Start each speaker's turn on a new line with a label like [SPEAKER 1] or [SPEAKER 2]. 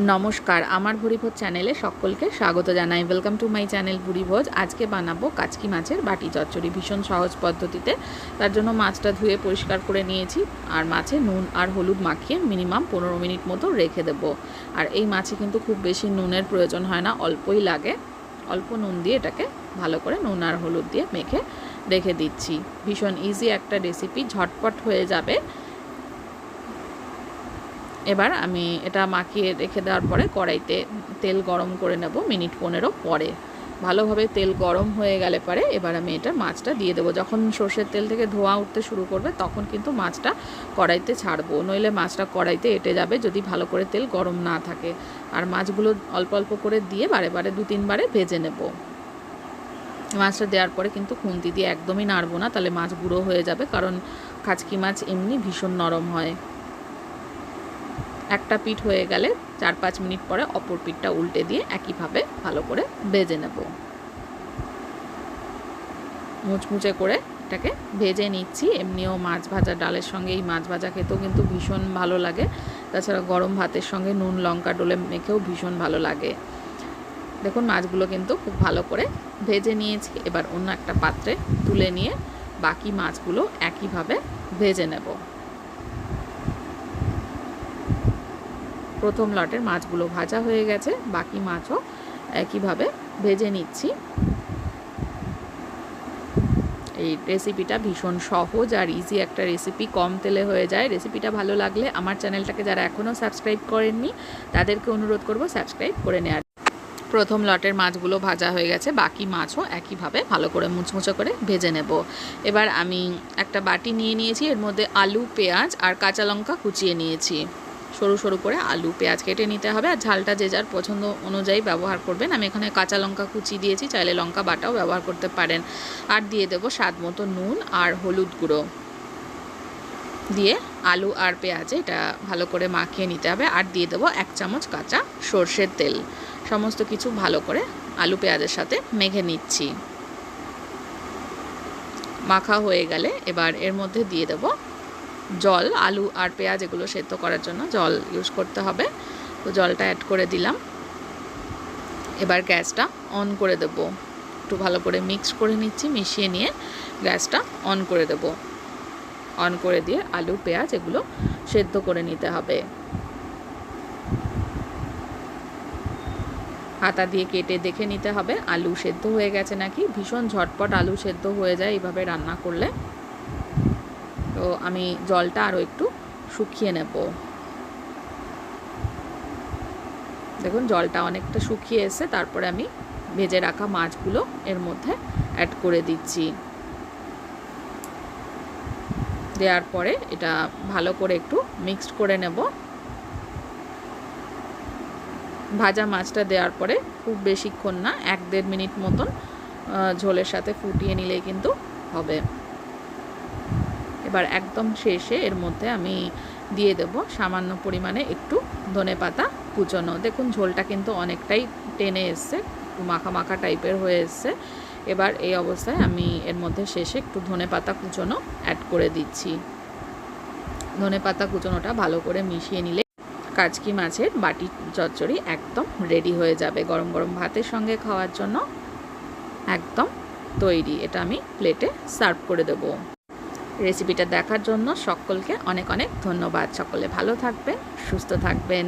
[SPEAKER 1] নমস্কার, আমার ভুরিভোজ চ্যানেলে সকলকে স্বাগত জানাই। ওয়েলকাম টু মাই চ্যানেল ভুরিভোজ আজকে বানাবো কাচকি মাছের বাটি চচ্চড়ি, ভীষণ সহজ পদ্ধতিতে। তার জন্য মাছটা ধুয়ে পরিষ্কার করে নিয়েছি, আর মাছে নুন আর হলুদ মাখিয়ে মিনিমাম পনেরো মিনিট মতো রেখে দেবো। আর এই মাছে কিন্তু খুব বেশি নুনের প্রয়োজন হয় না, অল্পই লাগে। অল্প নুন দিয়ে এটাকে ভালো করে নুন আর হলুদ দিয়ে মেখে রেখে দিচ্ছি। ভীষণ ইজি একটা রেসিপি ঝটপট হয়ে যাবে। এবার আমি এটা মাখিয়ে রেখে দেওয়ার পরে কড়াইতে তেল গরম করে নেব মিনিট পনেরো পরে। ভালোভাবে তেল গরম হয়ে গেলে পরে এবার আমি এটা মাছটা দিয়ে দেবো। যখন সর্ষের তেল থেকে ধোঁয়া উঠতে শুরু করবে তখন কিন্তু মাছটা কড়াইতে ছাড়বো। নইলে মাছটা কড়াইতে এঁটে যাবে যদি ভালো করে তেল গরম না থাকে। আর মাছগুলো অল্প অল্প করে দিয়ে বারে বারে দু তিনবারে ভেজে নেব। মাছটা দেওয়ার পরে কিন্তু খুন্তি দিয়ে একদমই নাড়বো না, তাহলে মাছ গুঁড়ো হয়ে যাবে। কারণ খাচকি মাছ এমনি ভীষণ নরম হয়। একটা পিঠ হয়ে গেলে চার পাঁচ মিনিট পরে অপর পিঠটা উল্টে দিয়ে একইভাবে ভালো করে ভেজে নেব। মুচমুচে করে এটাকে ভেজে নিচ্ছি। এমনিও মাছ ভাজা ডালের সঙ্গে এই মাছ ভাজা খেতেও কিন্তু ভীষণ ভালো লাগে। তাছাড়া গরম ভাতের সঙ্গে নুন, লঙ্কা ডোলে মেখেও ভীষণ ভালো লাগে। দেখুন মাছগুলো কিন্তু খুব ভালো করে ভেজে নিয়েছি। এবার অন্য একটা পাত্রে তুলে নিয়ে বাকি মাছগুলো একইভাবে ভেজে নেব। প্রথম লটের মাছগুলো ভাজা হয়ে গেছে, বাকি মাছও একইভাবে ভেজে নিচ্ছি। এই রেসিপিটা ভীষণ সহজ আর ইজি একটা রেসিপি কম তেলে হয়ে যায়। রেসিপিটা ভালো লাগলে আমার চ্যানেলটাকে যারা এখনও সাবস্ক্রাইব করেননি, তাদেরকে অনুরোধ করব সাবস্ক্রাইব করে নেওয়ার প্রথম লটের মাছগুলো ভাজা হয়ে গেছে, বাকি মাছও একইভাবে ভালো করে মুচমুচো করে ভেজে নেব। এবার আমি একটা বাটি নিয়ে নিয়েছি, এর মধ্যে আলু, পেঁয়াজ আর কাঁচা লঙ্কা কুচিয়ে নিয়েছি। সরু সরু করে আলু, পেঁয়াজ কেটে নিতে হবে আর ঝালটা যে যার পছন্দ অনুযায়ী ব্যবহার করবেন। আমি এখানে কাঁচা লঙ্কা কুচি দিয়েছি, চাইলে লঙ্কা বাটাও ব্যবহার করতে পারেন। আর দিয়ে দেবো স্বাদ মতো নুন আর হলুদ গুঁড়ো। দিয়ে আলু আর পেঁয়াজে এটা ভালো করে মাখিয়ে নিতে হবে আর দিয়ে দেবো এক চামচ কাঁচা সর্ষের তেল। সমস্ত কিছু ভালো করে আলু, পেঁয়াজের সাথে মেখে নিচ্ছি। মাখা হয়ে গেলে এবার এর মধ্যে দিয়ে দেবো জল, আলু আর পেঁয়াজ এগুলো সেদ্ধ করার জন্য জল ইউজ করতে হবে। তো জলটা অ্যাড করে দিলাম। এবার গ্যাসটা অন করে দেব। একটু ভালো করে মিক্স করে নিচ্ছি, মিশিয়ে নিয়ে গ্যাসটা অন করে দেব। অন করে দিয়ে আলু, পেঁয়াজ এগুলো সেদ্ধ করে নিতে হবে। হাতা দিয়ে কেটে দেখে নিতে হবে, আলু সেদ্ধ হয়ে গেছে নাকি? ভীষণ ঝটপট আলু সেদ্ধ হয়ে যায় এইভাবে রান্না করলে। তো আমি জলটা আরও একটু শুকিয়ে নেব। দেখুন, জলটা অনেকটা শুকিয়ে এসে তারপরে আমি ভেজে রাখা মাছগুলো এর মধ্যে অ্যাড করে দিচ্ছি। দেওয়ার পরে এটা ভালো করে একটু মিক্সড করে নেব। ভাজা মাছটা দেওয়ার পরে খুব বেশিক্ষণ না, এক দেড় মিনিট মতন ঝোলের সাথে ফুটিয়ে নিলেই কিন্তু হবে। এবার একদম শেষে এর মধ্যে আমি দিয়ে দেব সামান্য পরিমাণে একটু ধনে পাতা কুচোনো। দেখুন, ঝোলটা কিন্তু অনেকটাই টেনে এসছে মাখা মাখা টাইপের হয়ে এসছে। এবার এই অবস্থায় আমি এর মধ্যে শেষে একটু ধনে পাতা কুচোনো অ্যাড করে দিচ্ছি। ধনে পাতা কুচোনোটা ভালো করে মিশিয়ে নিলে কাচকি মাছের বাটি চচ্চড়ি একদম রেডি হয়ে যাবে গরম গরম ভাতের সঙ্গে খাওয়ার জন্য। একদম তৈরি। এটা আমি প্লেটে সার্ভ করে দেবো। রেসিপিটা দেখার জন্য সকলকে অনেক অনেক ধন্যবাদ। সকলে ভালো থাকবেন সুস্থ থাকবেন।